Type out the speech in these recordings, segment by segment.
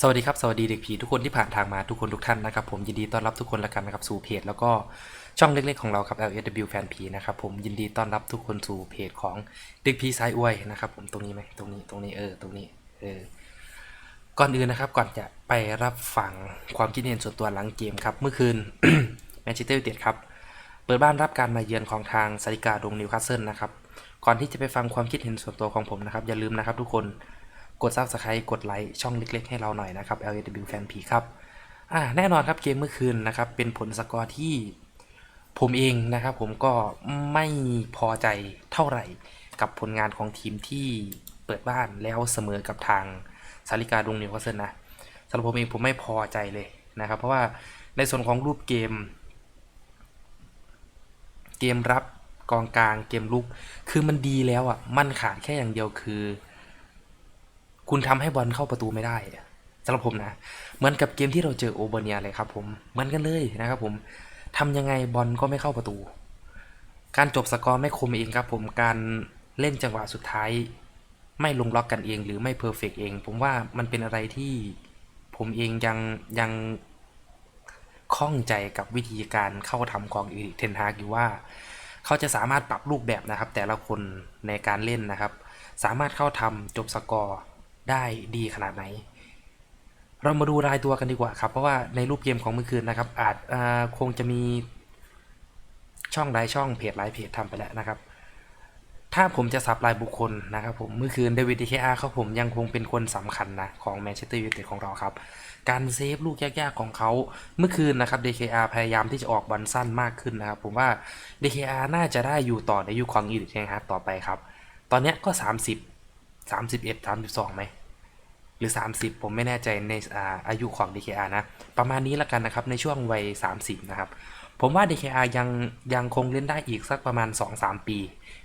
สวัสดีครับ สวัสดีเด็กผีทุกคนที่ผ่านทางมาทุกคนทุกท่านนะครับผมยินดีต้อนรับทุกคนละกันนะครับสู่เพจแล้วก็ช่องเล็กๆของเราครับ LSW แฟนผีนะครับผมยินดีต้อนรับทุกคนสู่เพจของเด็กผีสายอวยนะครับผมตรงนี้ไหมตรงนี้ตรงนี้เออตรงนี้เออก่อนอื่นนะครับก่อนจะไปรับฟังความคิดเห็นส่วนตัวหลังเกมครับเมื่อคืนแมนเชสเตอร์ยูไนเต็ดครับเปิดบ้านรับการมาเยือนของทางซาริกาดงนิวคาสเซิลนะครับก่อนที่จะไปฟังความคิดเห็นส่วนตัวของผมนะครับอย่าลืมนะครับทุกคน กด subscribe กดไลค์ช่องเล็กๆให้เราหน่อยนะครับ LAW Fan P ครับอ่าแน่นอนครับเกมเมื่อคืนนะครับเป็นผลสกอร์ที่ผมเองนะครับ ผมก็ไม่พอใจเท่าไหร่กับผลงานของทีมที่เปิดบ้านแล้วเสมอกับทางสาริกาดงนิวคาสเซิลนะสำหรับผมเองผมไม่พอใจเลยนะครับ เพราะว่าในส่วนของรูปเกม เกมรับกองกลางเกมลุก คือมันดีแล้วอะมันขาดแค่อย่างเดียวคือ คุณทำให้บอลเข้าประตูไม่ได้สำหรับผมนะเหมือนกับเกมที่เราเจอโอเบเนียเลยครับผมเหมือนกันเลยนะครับผมทำยังไงบอลก็ไม่เข้าประตู การจบสกอร์ไม่คมเองครับผมการเล่นจังหวะสุดท้าย ไม่ลงล็อกกันเองหรือไม่เพอร์เฟกเอง ผมว่ามันเป็นอะไรที่ผมเองยังยังข้องใจกับวิธีการเข้าทำของอีริกเทนฮากอยู่ว่า เขาจะสามารถปรับรูปแบบนะครับ แต่ละคนในการเล่นนะครับ สามารถเข้าทำจบสกอร์ ได้ดีขนาดไหน เรามาดูรายตัวกันดีกว่าครับ เพราะว่าในรูปเกมของเมื่อคืนนะครับ อาจอาคงจะมีช่องหลายช่องเพจหลายเพจทำไปแล้วนะครับ ถ้าผมจะสับรายบุคคลนะครับผมเมื่อคืนเดวิดดีเคอาร์เขาผมยังคงเป็นคนสำคัญนะของแมนเชสเตอร์ยูไนเต็ดของเราครับ การเซฟลูกยากๆของเขาเมื่อคืนนะครับ DKR พยายามที่จะออกบอลสั้นมากขึ้นนะครับ ผมว่า DKR น่าจะได้อยู่ต่อในยุคของอีริกเทนฮากต่อไปครับ ตอนนี้ก็ 30 สามสิบเนี้ยก็30 31 32ไหมหรือ 30 ผมไม่แน่ใจในอาอายุของ DKR นะ ประมาณนี้ล้วกันนะครับ ในช่วงวัย 30 นะครับ ผมว่า DKR ยังยังคงเล่นได้อีกสักประมาณ 2-3 ปี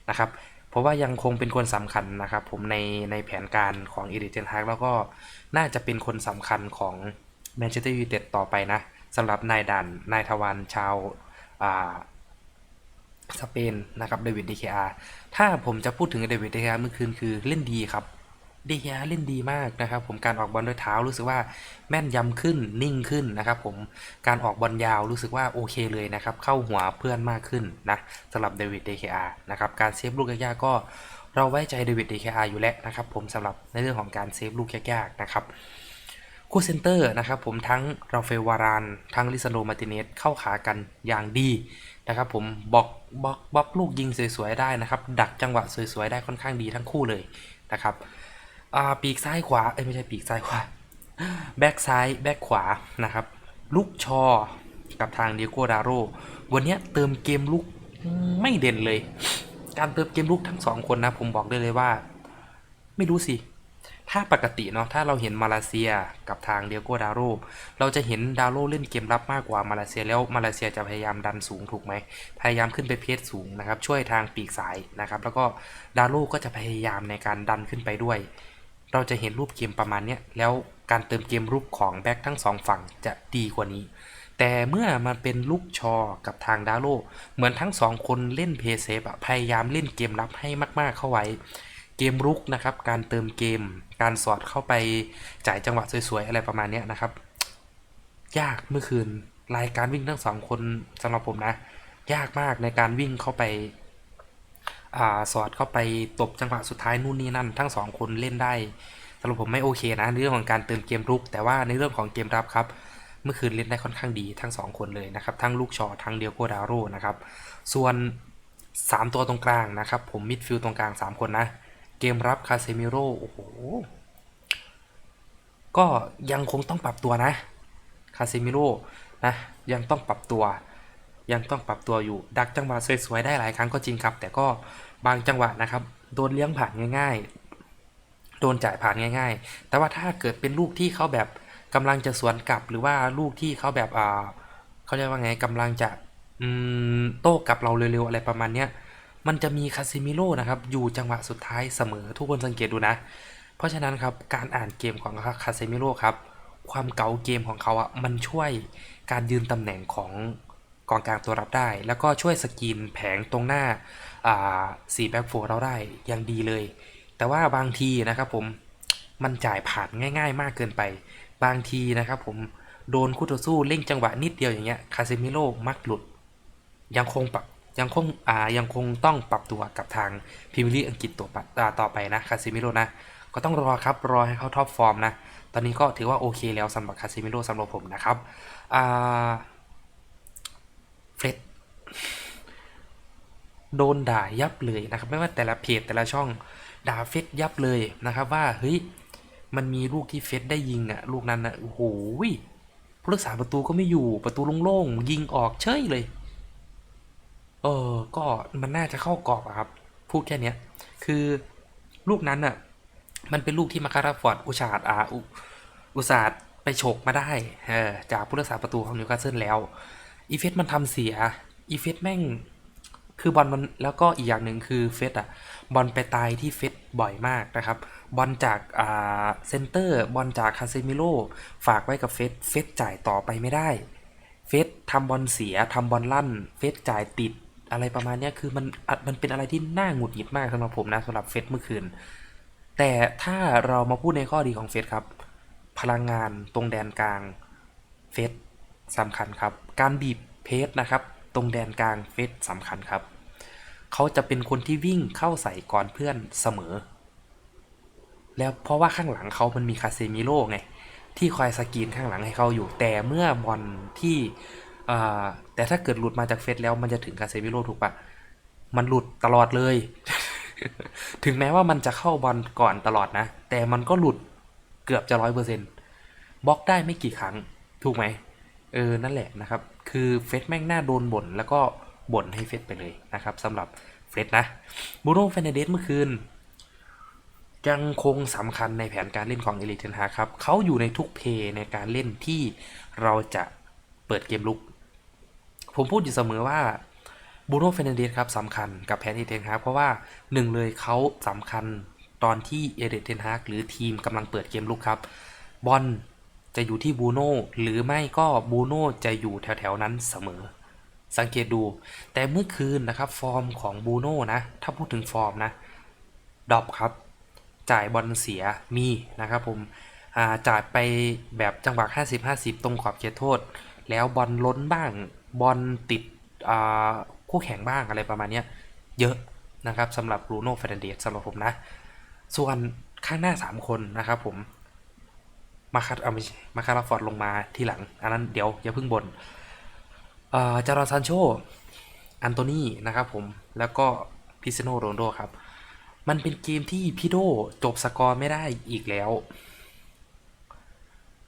นะครับ เพราะว่ายังคงเป็นคนสำคัญนะครับ ผมในในแผนการของอีริเทนฮากแล้วก็น่าจะเป็นคนสำคัญของแมนเชสเตอร์ยูไนเต็ดต่อไปนะสำหรับนายดันนายทวันชาวอ่า สเปนนะครับเดวิดดีเคอาถ้าผมจะพูดถึงเดวิดดีเคอาเมื่อคืนคือเล่นดีครับเดีเคอาเล่นดีมากนะครับผมการออกบอลด้วยเท้ารู้สึกว่าแม่นยำขึ้นนิ่งขึ้นนะครับผมการออกบอลยาวรู้สึกว่าโอเคเลยนะครับเข้าหัวเพื่อนมากขึ้นนะสำหรับเดวิดดีเคอานะครับการเซฟลูกยากก็เราไว้ใจเดวิดดีเคอาอยู่แล้วนะครับผมสำหรับในเรื่องของการเซฟลูกยากๆนะครับ คู่เซนเตอร์นะครับผมทั้งราเฟลวาราน ทั้งลิซานโดมาติเนสเข้าขากันอย่างดีนะครับผมบล็อกบล็อกบล็อกลูกยิงสวยๆได้นะครับ ดักจังหวะสวยๆได้ค่อนข้างดีทั้งคู่เลยนะครับปีกซ้ายขวาเอ้ยไม่ใช่ปีกซ้ายขวาแบ็กซ้ายแบ็กขวานะครับลูกชอกับทางเดียโกดาโรวันนี้เติมเกมลุกไม่เด่นเลย การเติมเกมลุกทั้งสองคนนะผมบอกได้เลยว่า ไม่รู้สิ ถ้าปกติเนาะถ้าเราเห็นมาเลเซียกับทางเดียโกดาโรเราจะเห็นดาโรเล่นเกมรับมากกว่ามาเลเซียแล้วมาเลเซียจะพยายามดันสูงถูกไหมพยายามขึ้นไปเพจสูงนะครับช่วยทางปีกซ้ายนะครับแล้วก็ดาโรก็จะพยายามในการดันขึ้นไปด้วย เราจะเห็นรูปเกมประมาณนี้แล้วการเติมเกมรูปของแบ็คทั้งสองฝั่งจะดีกว่านี้แต่เมื่อมันเป็นลูกชอกับทางดาโลเหมือนทั้งสองคนเล่นเพย์เซฟพยายามเล่นเกมรับให้มาก ๆเข้าไว้ เกมรุกนะครับ การเติมเกม การสอดเข้าไปจ่ายจังหวะสวยๆ อะไรประมาณนี้นะครับ ยากเมื่อคืนรายการวิ่งทั้งสองคนสำหรับผมนะ ยากมากในการวิ่งเข้าไปอ่าสอดเข้าไปตบจังหวะสุดท้ายนู่นนี่นั่น ทั้งสองคนเล่นได้สำหรับผมไม่โอเคนะในเรื่องของการเติมเกมรุก แต่ว่าในเรื่องของเกมรับครับเมื่อคืนเล่นได้ค่อนข้างดีทั้งสองคนเลยนะครับ ทั้งลูกชอทั้งเดียโกดาโร่นะครับ ส่วน 3 ตัวตรงกลางนะครับ ผมมิดฟิลตรงกลาง 3 คนนะ เกมรับคาเซมิโร่โอ้โห ก็ยังคงต้องปรับตัวนะคาเซมิโร่นะยังต้องปรับตัว ยังต้องปรับตัวอยู่ดักจังหวะสวยๆได้หลายครั้งก็จริงครับ แต่ก็บางจังหวะนะครับโดนเลี้ยงผ่านง่าย ๆ โดนจ่ายผ่านง่าย ๆ แต่ว่าถ้าเกิดเป็นลูกที่เขาแบบกำลังจะสวนกลับหรือว่าลูกที่เขาแบบอ่าเขาเรียกว่าไงกำลังจะอืมโต้กลับเราเร็วๆอะไรประมาณเนี้ย มันจะมีคาซิมิโร่นะครับอยู่จังหวะสุดท้ายเสมอทุกคนสังเกตดูนะ เพราะฉะนั้นครับการอ่านเกมของคาซิมิโร่ครับความเก๋าเกมของเขาอะมันช่วยการยืนตำแหน่งของกองกลางตัวรับได้ แล้วก็ช่วยสกรีนแผงตรงหน้าสี่แบ็คโฟเราได้อย่างดีเลย แต่ว่าบางทีนะครับผมมันจ่ายผ่านง่าย ๆ มากเกินไป บางทีนะครับผมโดนคู่ต่อสู้เร่งจังหวะนิดเดียวอย่างเงี้ยคาเซมิโร่มักหลุด ยังคงปรับ ยังคงอ่ายังคงต้องปรับตัวกับทางพรีเมียร์ลีกอังกฤษตัวปะอ่าต่อไปนะคาเซมิโร่นะ ก็ต้องรอครับรอให้เขาท็อปฟอร์มนะ ตอนนี้ก็ถือว่าโอเคแล้วสำหรับคาเซมิโร่สำหรับผมนะครับอ่าเฟรดโดนด่ายับเลยนะครับ ไม่ว่าแต่ละเพจแต่ละช่องด่าเฟซยับเลยนะครับ ว่าเฮ้ยมันมีลูกที่เฟซได้ยิงอะลูกนั้นอะโอ้โหผู้รักษาประตูก็ไม่อยู่ประตูโล่งๆยิงออกเฉยเลย เออก็มันน่าจะเข้ากรอบอะครับ พูดแค่เนี้ย คือลูกนั้นอะมันเป็นลูกที่มาคาราฟอร์ดอุชาดอาอุอุตสาดไปฉกมาได้เออจากผู้รักษาประตูของนิวคาสเซิลแล้ว อีเฟสมันทำเสีย อีเฟสแม่ง คือบอลมันแล้วก็อีกอย่างหนึ่งคือเฟสอะบอลไปตายที่เฟสบ่อยมากนะครับ บอลจากอ่าเซนเตอร์ บอลจากคาเซมิโลฝากไว้กับเฟสเฟสจ่ายต่อไปไม่ได้ เฟสทำบอลเสียทำบอลลั่น เฟสจ่ายติด อะไรประมาณนี้คือมันมันเป็นอะไรที่น่าหงุดหงิดมากสำหรับผมนะสำหรับเฟสเมื่อคืน แต่ถ้าเรามาพูดในข้อดีของเฟสครับ พลังงานตรงแดนกลางเฟสสำคัญครับ การบีบเพสนะครับ ตรงแดนกลางเฟสสำคัญครับ เขาจะเป็นคนที่วิ่งเข้าใส่ก่อนเพื่อนเสมอ แล้วเพราะว่าข้างหลังเขามันมีคาเซมิโร่ไงที่คอยสกรีนข้างหลังให้เขาอยู่แต่เมื่อบอลที่ แต่ถ้าเกิดหลุดมาจากเฟสแล้วมันจะถึงคาเซมิโร่ถูกปะมันหลุดตลอดเลย ถึงแม้ว่ามันจะเข้าบอลก่อนตลอดนะ แต่มันก็หลุดเกือบจะร้อยเปอร์เซ็นต์บล็อกได้ไม่กี่ครั้ง ถูกไหม เออ นั่นแหละนะครับ คือเฟสแม่งหน้าโดนบ่นแล้วก็บ่นให้เฟสไปเลยนะครับสำหรับเฟสนะบูโน่เฟนเดสเมื่อคืนยังคงสำคัญในแผนการเล่นของเอลิเทนฮาครับ เขาอยู่ในทุกเพย์ในการเล่นที่เราจะเปิดเกมลุก ผมพูดอยู่เสมอว่าบูโน่เฟนเดสครับสำคัญกับแผนเอลิเทนฮาเพราะว่าหนึ่งเลยเขาสำคัญตอนที่เอลิเทนฮาหรือทีมกำลังเปิดเกมลุกครับ บอลจะอยู่ที่บูโน่หรือไม่ก็บูโน่จะอยู่แถวๆนั้นเสมอ สังเกตดู แต่เมื่อคืนนะครับฟอร์มของบูโน่นะ ถ้าพูดถึงฟอร์มนะดรอปครับ จ่ายบอลเสียมีนะครับผมจ่ายไปแบบจังหวะ 50-50 ตรงขอบเขตโทษ แล้วบอลล้นบ้าง บอลติดคู่แข่งบ้างอะไรประมาณนี้เยอะนะครับสำหรับรูโน่เฟรนเดสสำหรับผมนะ ส่วนข้างหน้า 3 คนนะครับผมมาคัดเอาไม่ใช่มาคาราฟอร์ดลงมาที่หลัง อันนั้นเดี๋ยวอย่าเพิ่งบนเอ่อจารอนซานโช อันโตนีนะครับผม แล้วก็พิซโนโรนโดครับ มันเป็นเกมที่พี่โดจบสกอร์ไม่ได้อีกแล้ว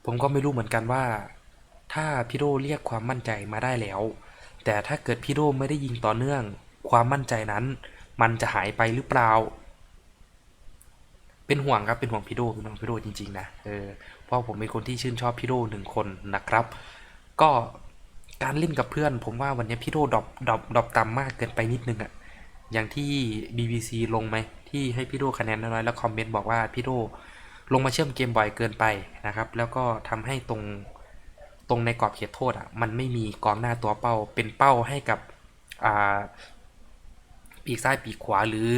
ผมก็ไม่รู้เหมือนกันว่า ถ้าพี่โดเรียกความมั่นใจมาได้แล้ว แต่ถ้าเกิดพี่โดไม่ได้ยิงต่อเนื่อง ความมั่นใจนั้น มันจะหายไปหรือเปล่า เป็นห่วงครับเป็นห่วงพี่โดเป็นห่วงพี่โดจริงๆนะเออเพราะผมเป็นคนที่ชื่นชอบพี่โดหนึ่งคนนะครับ ก็การเล่นกับเพื่อน ผมว่าวันนี้พี่โดดรอปดรอปดรอปต่ำมากเกินไปนิดนึงอะอย่างที่ BBC ลงไหมที่ให้พี่โดคะแนนน้อยๆแล้วคอมเมนต์บอกว่าพี่โดลงมาเชื่อมเกมบ่อยเกินไปนะครับ แล้วก็ทำให้ตรง ตรงในกรอบเขตโทษอะมันไม่มีกองหน้าตัวเป้าเป็นเป้าให้กับอ่าปีกซ้ายปีกขวาหรือ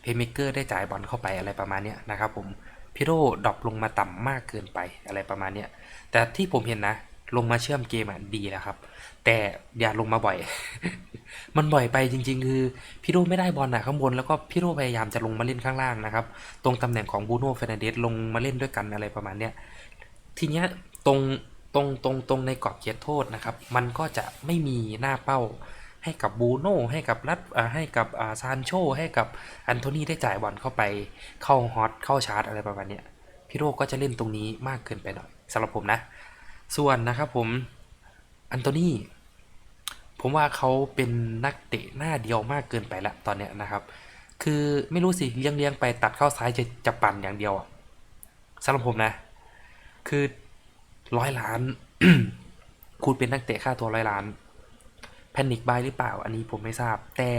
เพย์เมเกอร์ได้จ่ายบอลเข้าไปอะไรประมาณนี้นะครับผมพิโร่ดรอปลงมาต่ำมากเกินไปอะไรประมาณนี้แต่ที่ผมเห็นนะ ลงมาเชื่อมเกมอะดีแล้วครับ แต่อย่าลงมาบ่อย มันบ่อยไปจริง ๆ คือพี่โร่ไม่ได้บอลนะข้างบนแล้วก็พี่โร่พยายามจะลงมาเล่นข้างล่างนะครับ ตรงตำแหน่งของบูโน่เฟรนเดสลงมาเล่นด้วยกันอะไรประมาณเนี้ยทีเนี้ยตรง ตรงตรงตรงในกรอบเขตโทษนะครับ มันก็จะไม่มีหน้าเป้าให้กับบูโน่ให้กับรัดให้กับซานโชให้กับอันโทนีได้จ่ายบอลเข้าไปเข้าฮอตเข้าชาร์จอะไรประมาณนี้พี่โรก็จะเล่นตรงนี้มากเกินไปหน่อยสำหรับผมนะ ส่วนนะครับผมอันโทนีผมว่าเขาเป็นนักเตะหน้าเดียวมากเกินไปละตอนเนี้ยนะครับ คือไม่รู้สิเลี้ยงเลี้ยงไปตัดเข้าซ้ายจะจะปั่นอย่างเดียวสำหรับผมนะ คือ ร้อยล้าน คุณเป็นนักเตะค่าตัวร้อยล้าน แพนิคบายหรือเปล่า อันนี้ผมไม่ทราบ แต่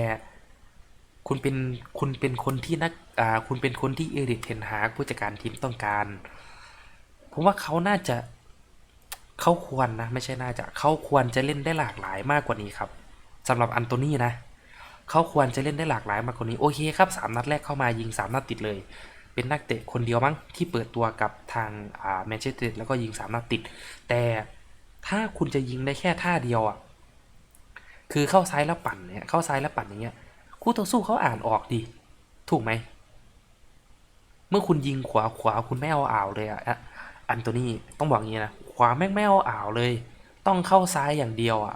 คุณเป็นคุณเป็นคนที่นักอ่าคุณเป็นคนที่เอริกเทนฮากผู้จัดการทีมต้องการ ผมว่าเขาน่าจะเขาควรนะ ไม่ใช่น่าจะเขาควรจะเล่นได้หลากหลายมากกว่านี้ครับสำหรับอันโตนี่นะเขาควรจะเล่นได้หลากหลายมากกว่านี้โอเคครับสามนัดแรกเข้ามายิงสามนัดติดเลย เป็นนักเตะคนเดียวมั้งที่เปิดตัวกับทางแมนเชสเตอร์แล้วก็ยิงสามนัดติด แต่ถ้าคุณจะยิงได้แค่ท่าเดียวอะคือเข้าซ้ายแล้วปั่นเนี่ยเข้าซ้ายแล้วปั่นอย่างเงี้ยคู่ต่อสู้เขาอ่านออกดี ถูกไหม เมื่อคุณยิงขวาขวาคุณไม่เอาอ่าวเลยอะอะอันโตนี่ต้องบอกงี้นะขวาแม่งไม่เอาอ่าวเลย ต้องเข้าซ้ายอย่างเดียวอะ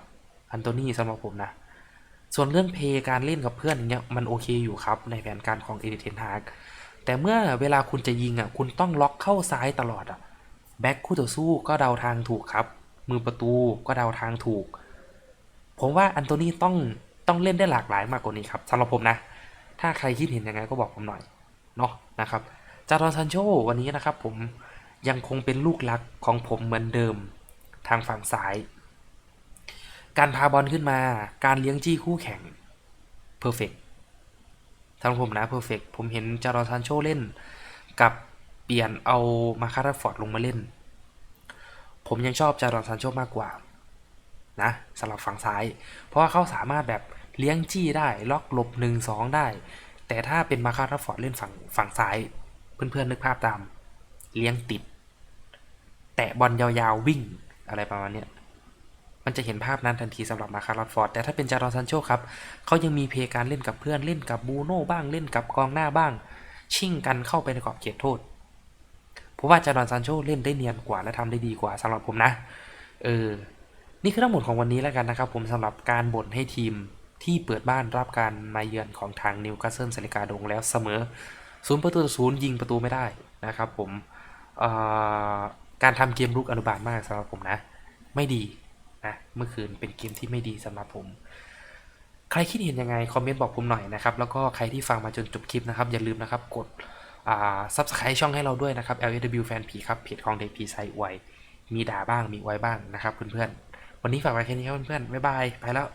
อันโตนี่สำหรับผมนะส่วนเรื่องเพย์การเล่นกับเพื่อนอย่างเงี้ยมันโอเคอยู่ครับในแผนการของเอเดเทนฮาก แต่เมื่อเวลาคุณจะยิงอะคุณต้องล็อกเข้าซ้ายตลอดอะแบ็คคู่ต่อสู้ก็เดาทางถูกครับ มือประตูก็เดาทางถูก ผมว่าอันโตนี่ต้องต้องเล่นได้หลากหลายมากกว่านี้ครับสำหรับผมนะ ถ้าใครคิดเห็นยังไงก็บอกผมหน่อยเนาะนะครับจารอนซันโชวันนี้นะครับผมยังคงเป็นลูกหลักของผมเหมือนเดิมทางฝั่งซ้าย การพาบอลขึ้นมา การเลี้ยงจี้คู่แข่งเพอร์เฟกสำหรับผมนะเพอร์เฟกผมเห็นจารอซันโชเล่น กับเปลี่ยนเอามาคาราฟอร์ดลงมาเล่น ผมยังชอบจารอนซันโชมากกว่านะสำหรับฝั่งซ้าย เพราะว่าเขาสามารถแบบเลี้ยงจี้ได้ล็อกหลบ 1 2 ได้ แต่ถ้าเป็นมาคาราฟอร์ดเล่นฝั่งฝั่งซ้าย เพื่อนๆนึกภาพตาม เลี้ยงติด แตะบอลยาวๆวิ่งอะไรประมาณเนี้ย มันจะเห็นภาพนั้นทันทีสำหรับมาคาราฟอร์ด แต่ถ้าเป็นจารอนซันโชครับเขายังมีเพย์การเล่นกับเพื่อนเล่นกับบูโน่บ้างเล่นกับกองหน้าบ้าง ชิ่งกันเข้าไปในกรอบเขตโทษผมว่าจารอนซันโชเล่นได้เนียนกว่าและทำได้ดีกว่าสำหรับผมนะ เออ นี่คือทั้งหมดของวันนี้แล้วกันนะครับ ผมสำหรับการบ่นให้ทีมที่เปิดบ้านรับการมาเยือนของทางนิวคาสเซิลสลิกาดงแล้วเสมอศูนย์ประตูศูนย์ยิงประตูไม่ได้นะครับผมการทำเกมรุกอนุบาลมากสำหรับผมนะ ไม่ดี นะเมื่อคืนเป็นเกมที่ไม่ดีสำหรับผม ใครคิดเห็นยังไงคอมเมนต์บอกผมหน่อยนะครับ แล้วก็ใครที่ฟังมาจนจบคลิปนะครับ อย่าลืมนะครับกดอ่าซับสไครต์ช่องให้เราด้วยนะครับ LW Fan P ครับเพจของเด็กพีไซอวยมีด่าบ้างมีไว้บ้างนะครับเพื่อนๆวันนี้ฝากไว้แค่นี้ครับเพื่อนๆบ๊ายบายไปแล้ว